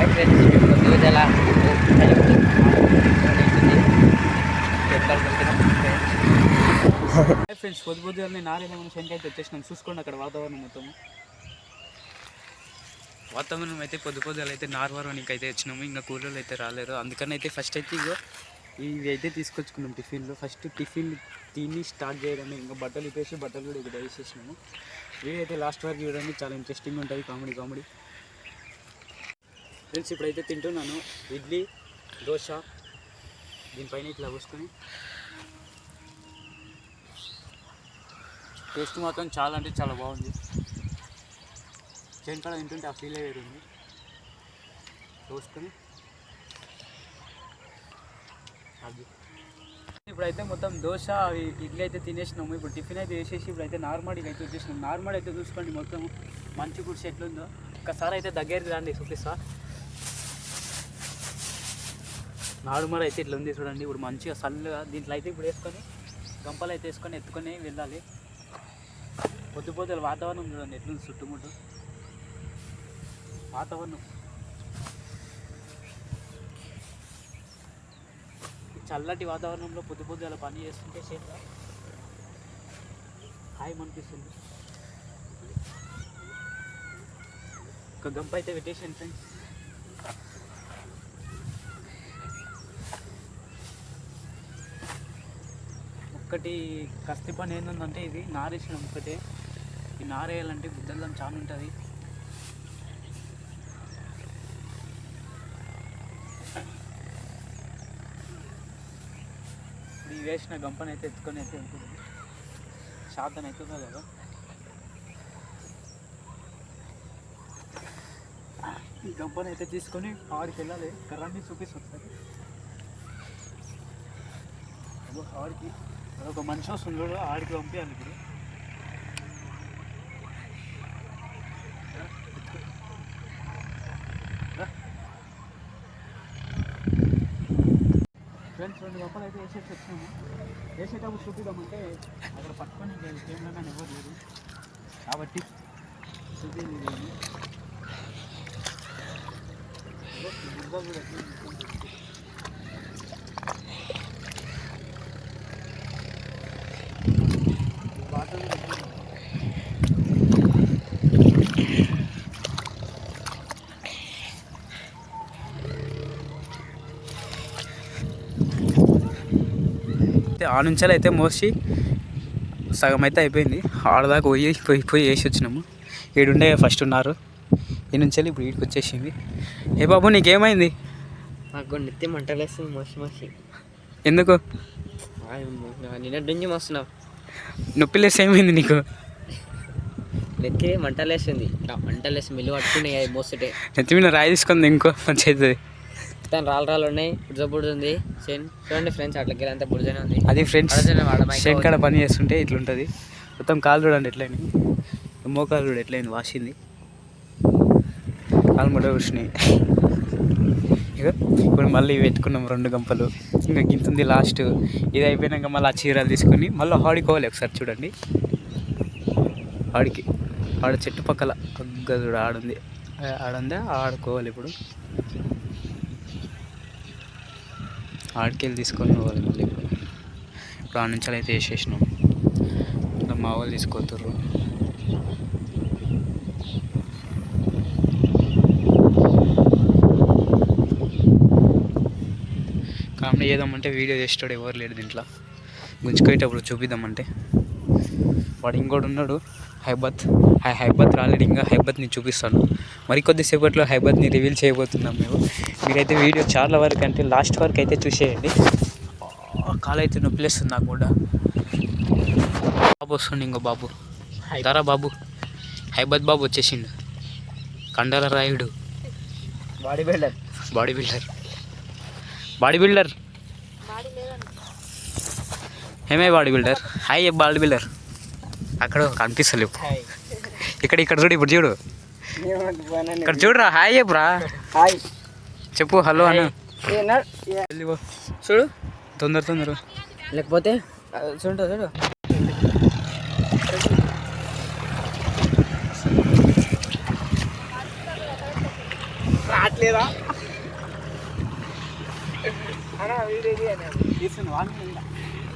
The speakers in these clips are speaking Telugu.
హాయ్ ఫ్రెండ్స్ మేము పొద్దుగల హాయ్ ఫ్రెండ్స్ పొద్దు పొద్దుగానే నారేమో శంక అయితే వచ్చేసినాం. చూసుకోండి అక్కడ వాతావరణం మొత్తం. వాతావరణం అయితే పొద్దు పొద్దులు అయితే నార్వరానికి అయితే వచ్చినాము. ఇంకా కూలీలు అయితే రాలేరు అందుకని అయితే ఫస్ట్ అయితే ఇగో ఇవి అయితే తీసుకొచ్చుకున్నాం టిఫిన్లో. ఫస్ట్ టిఫిన్ తిని స్టార్ట్ చేయడమే. ఇంకా బట్టలు ఇప్పేసి బట్టలు కూడా ఇక్కడ వేసేసినాము. ఇవి అయితే లాస్ట్ వరకు చూడండి. చాలా ఇంట్రెస్టింగ్ ఉంటుంది. కామెడీ కామెడీ ఫ్రెండ్స్ ఇప్పుడైతే తింటున్నాను. ఇడ్లీ దోశ దీనిపైన ఇట్లా పోసుకొని. టేస్ట్ మాత్రం చాలా అంటే చాలా బాగుంది. చేనుకాడ తింటుంటే ఆ ఫీల్ వేరు ఉంది. చూసుకొని అది. ఇప్పుడైతే మొత్తం దోశ అవి ఇడ్లీ అయితే తినేసినాము. ఇప్పుడు టిఫిన్ అయితే వేసేసి ఇప్పుడైతే నార్మల్గా అయితే వచ్చేసినాం నార్మల్ అయితే చూసుకోండి మొత్తం. మంచి గుడిసి ఎట్లుందో ఒకసారి అయితే దగ్గరికి రండి చూపిస్తా. నాడుమర అయితే ఇట్లా ఉంది చూడండి. ఇప్పుడు మంచిగా చల్లగా దీంట్లో అయితే ఇప్పుడు వేసుకొని గంపలు అయితే వేసుకొని ఎత్తుకొని వెళ్ళాలి. పొద్దు పొద్దుల వాతావరణం చూడండి ఎట్లుంది చుట్టుముట్టు. వాతావరణం. చల్లటి వాతావరణంలో పొద్దు పొద్దుల పని చేస్తుంటే చేత హాయి అనిపిస్తుంది. ఒక గంప అయితే పెట్టేసాను ఫ్రెండ్స్. ఒక్కటి కస్తి పని ఏంటంటే ఇది నారేసిన ఒక్కటే. ఈ నారేయాలంటే బుద్ధల్లం చాలా ఉంటుంది. ఇప్పుడు ఈ వేసిన గంపని అయితే ఎత్తుకొని అయితే ఉంటుంది. శాతం అవుతుందో కదా ఈ గంపని అయితే తీసుకొని ఆడికి వెళ్ళాలి కర్రాన్ని చూపిస్తుంది అదో ఆడికి అదొక మనిషి వస్తుంది చూడు ఆడికి పంపించాలి ఇప్పుడు. ఫ్రెండ్స్ రెండు గొప్పలు అయితే వేసేసి వచ్చాము. వేసేటప్పుడు చూపిద్దామంటే అక్కడ పట్టుకొని కెమెరా కానీ ఎవరు లేదు కాబట్టి చూపించలేదు కూడా ఎట్లా ఉంది? వాటర్ కూడా ఎట్లా ఉంది? అయితే ఆ నుంచి అయితే మోసి సగం అయితే అయిపోయింది. ఆడదాకా పోయి పోయి పోయి వేసి వచ్చినాము. ఈడుండే ఫస్ట్ ఉన్నారు. ఈ నుంచి ఇప్పుడు వీడికి వచ్చేసింది. ఏ బాబు నీకేమైంది? నాకు నెత్తి మంటలేస్తుంది మసి మసి. ఎందుకు? నిన్నటి నుంచి మస్తున్నావు. నొప్పిలేసి ఏమైంది నీకు? నెత్తి మంటలేస్తుంది ఇట్లా మంటలేసి మిల్లు పట్టుకుని మోస్తుంటే నెత్తి మీద రాయి తీసుకుంది ఇంకో పంచాయతీ. మొత్తం రాళ్ళు రాళ్ళు ఉన్నాయి బుడ్జ బుడ్జుంది చేను చూడండి ఫ్రెండ్స్ అట్లకి అంతా బుడ్జనే ఉంది. అది ఫ్రెండ్స్ షెడ్ కాడ పని చేస్తుంటే ఇట్లుంటుంది. మొత్తం కాలు చూడండి ఎట్లయింది. మోకాలు చూడు ఎట్లయింది వాసింది. కాలు ముడ కూర్చున్నాయి. ఇప్పుడు మళ్ళీ పెట్టుకున్నాం రెండు గంపలు. ఇంకా గింతుంది లాస్ట్ ఇది అయిపోయినాక మళ్ళీ ఆ చీరలు తీసుకొని మళ్ళీ ఆడుకోవాలి ఒకసారి చూడండి. ఆడికి ఆడ చెట్టు పక్కల. ఆడుంది. ఆడుందే? ఆడుకోవాలి ఇప్పుడు. ఆడికెళ్ళి తీసుకొని పోవాలి మళ్ళీ ఇప్పుడు. ఇప్పుడు ఆ నుంచి అయితే వేసేసినాం. మా వాళ్ళు తీసుకోతుర్రు కామెడీ చేద్దామంటే వీడియో చేసేటాడు ఎవరు లేడు దీంట్లో. గుంజుకోయేటప్పుడు చూపిద్దామంటే. వాడు ఇంకోటి ఉన్నాడు హైబత్. హై హైబత్ రాలేడు ఇంకా హైబత్ని చూపిస్తాను మరికొద్ది సేపట్లో హైబత్ని రివీల్ చేయబోతున్నాం మేము. మీరైతే వీడియో చాలా వరకు అంటే లాస్ట్ వరకు అయితే చూసేయండి. ఆ, కాలు అయితే నొప్పిలేస్తుంది నాకు కూడా. బాబు వస్తుండు ఇంకో బాబు. దారా బాబు. హైబత్ బాబు వచ్చేసిండు. కండల Rayudu. Body builder. Body builder. Body builder. ఏమే body builder? Hi body builder? అక్కడ కనిపిస్తలేవు ఇక్కడ ఇక్కడ చూడు ఇప్పుడు చూడు. ఇక్కడ చూడురా హాయ్ చెప్పురా హాయ్. చెప్పు హలో అన్న. చూడు. తొందర తొందర. లేకపోతే చూడు చూడు. రావట్లేదా? తీసుకున్నావా మధ్యలో నేను చేస్తారని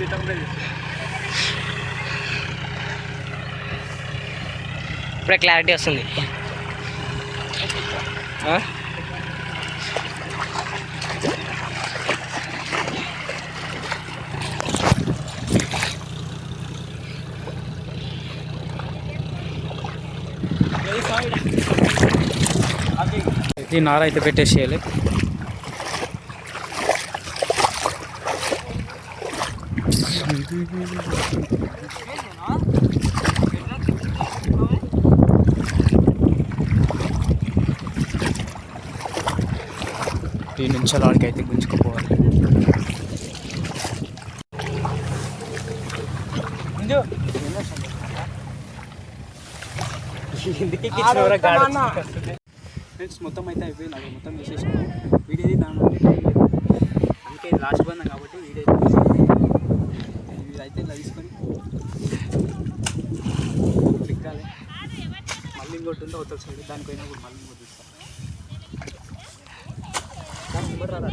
తీసుకున్నారా ఇప్పుడే క్లారిటీ వస్తుంది. ఇది నార అయితే పెట్టేసేయాలి. ఈ నుంచి అలాడికి అయితే గుంజుకుపోవాలి ఫ్రెండ్స్ మొత్తం అయితే అయిపోయింది. మొత్తం వేసేసాము వీడియో దాని అందుకే లాస్ట్ బంధం కాబట్టి వీడియో అయితే ఇలా తీసుకొని తిక్కాలి మళ్ళీ ఇంకోటి ఉందో అవతల సైడ్ దానిపైన కూడా మళ్ళీ ఇంకోటి తీస్తాను దాని ముందర రారా.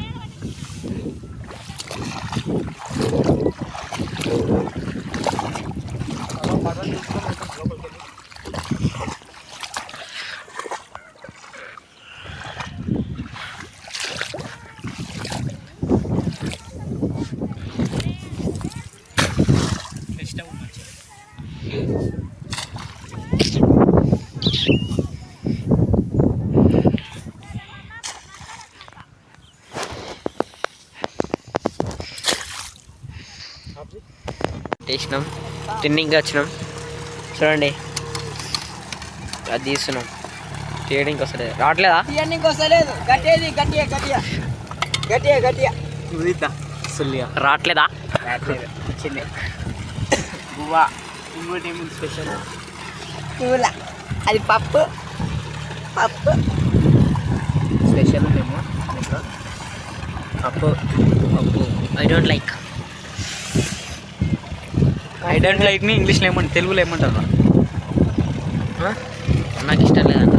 చేసినాం. తిన్నింగ్ వచ్చినాం. చూడండి. అది తీస్తున్నాం. తీయడానికి వస్తలేదు రావట్లేదా? తీయనీకి వస్తలేదు గట్టిది సుల్లియా రావట్లేదా? రాట్లేదు వచ్చింది. గువ్వా ఇంకోటి ఏముంది స్పెషల్ అది పప్పు. పప్పు. స్పెషల్ ఉందేమో? పప్పు పప్పు. I don't like I don't లైక్ని ఇంగ్లీష్లో ఏమంటారు తెలుగులో ఏమంటారు? నాకు ఇష్టం లేదంట.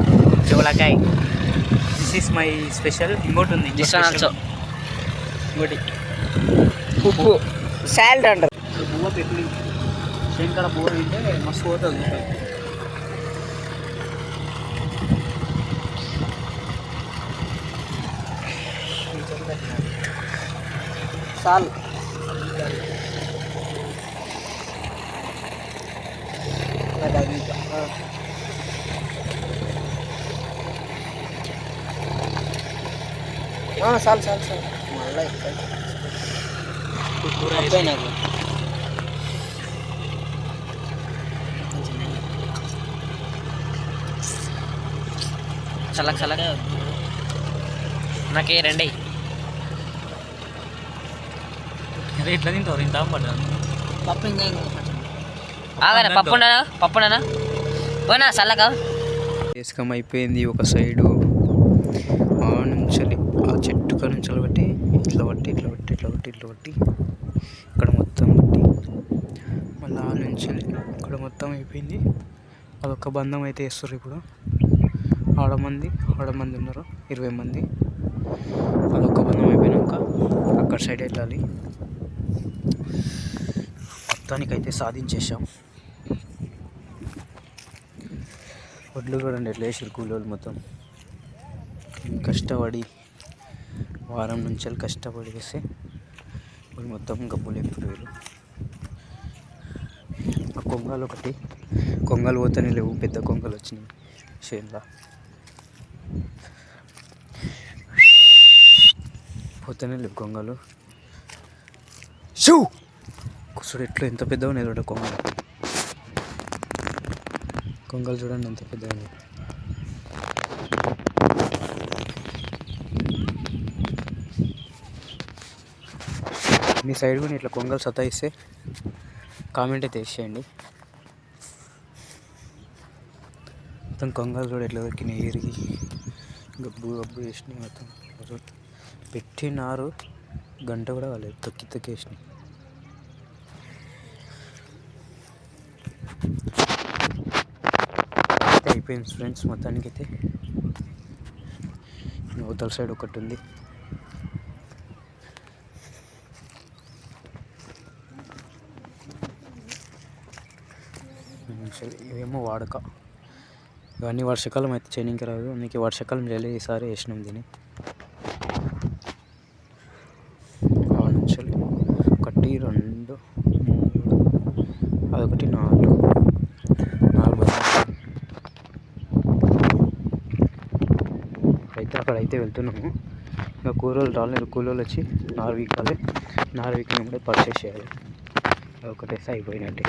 చోలకాయ్ దిస్ ఈస్ మై స్పెషల్ ఇంకోటి ఉంది. దిస్. ఆల్సో ఇంకోటి. ఉప్పు. సాల్ట్ అంటారు. బువ్వ పెట్టి శంకర బువ్వ తింటే మస్తు పోతుంది. చాలు చాలు చాలు చాలు. మళ్ళీ నాకు. చల్లక చల్లగా. నాకే రండి అదే ఎట్లా తింటారు ఇంత పడ్డాను పప్పు ఇంకా ఇంకా ఆగనా? పోనా చల్లగా వేసుకం అయిపోయింది ఒక సైడు. ఆ నుంచి ఆ చెట్టు కాడ నుంచి బట్టి ఇట్లా పట్టి ఇట్లా పట్టి ఇట్లా పట్టి ఇట్లా పట్టి ఇక్కడ మొత్తం పట్టి మళ్ళీ ఆ నుంచి ఇక్కడ మొత్తం అయిపోయింది. అదొక బంధం అయితే వేస్తారు ఇప్పుడు. ఆడమంది ఆడమంది ఉన్నారు ఇరవై మంది. అదొక బంధం అయిపోయినాక అక్కడ సైడ్ వెళ్ళాలి. మొత్తానికైతే సాధించేసాం వడ్లు చూడండి ఎట్లా వేసారు కూలోళ్ళు మొత్తం. కష్టపడి వారం నుంచి కష్టపడి వేస్తే వాళ్ళు మొత్తం గబ్బులు ఎప్పుడు ఆ కొంగలు ఒకటి కొంగలు పోతేనే లేవు పెద్ద కొంగలు వచ్చినాయి చేనులో. పోతేనే లేవు కొంగలు. షూ! కుసుడు ఎట్లా ఎంత పెద్దగా ఉన్నాయి కొంగలు. కొంగలు చూడండి ఎంత పెద్దగా మీ సైడ్ కూడా ఇట్లా కొంగలు సతాయిస్తే కామెంట్ అయితే వేసేయండి మొత్తం కొంగలు కూడా ఎట్లా దొరికినాయి ఎరిగి గబ్బు గబ్బు వేసినాయి మొత్తం. పెట్టినారు గంట కూడా కాలేదు తొక్కి తొక్కి వేసినాయి అయితే అయిపోయింది ఫ్రెండ్స్ మొత్తానికి అయితే అవతల సైడ్ ఒకటి ఉంది ఇవేమో వాడక. ఇవన్నీ వర్షాకాలం అయితే చేయడానికి రాదు. అందుకే వర్షాకాలం చేయలే ఈసారి వేసినాం దీన్ని. ఆ ఒకటి రెండు మూడు అదొకటి నాలుగు నాలుగు అయితే వెళ్తున్నాము. ఇంకా కూరలు రాలేదు. కూలోళ్ళు వచ్చి నారు వీకాలి నారు వీకినప్పుడే పర్చేస్ చేయాలి. ఒకటేసి అయిపోయినట్టే.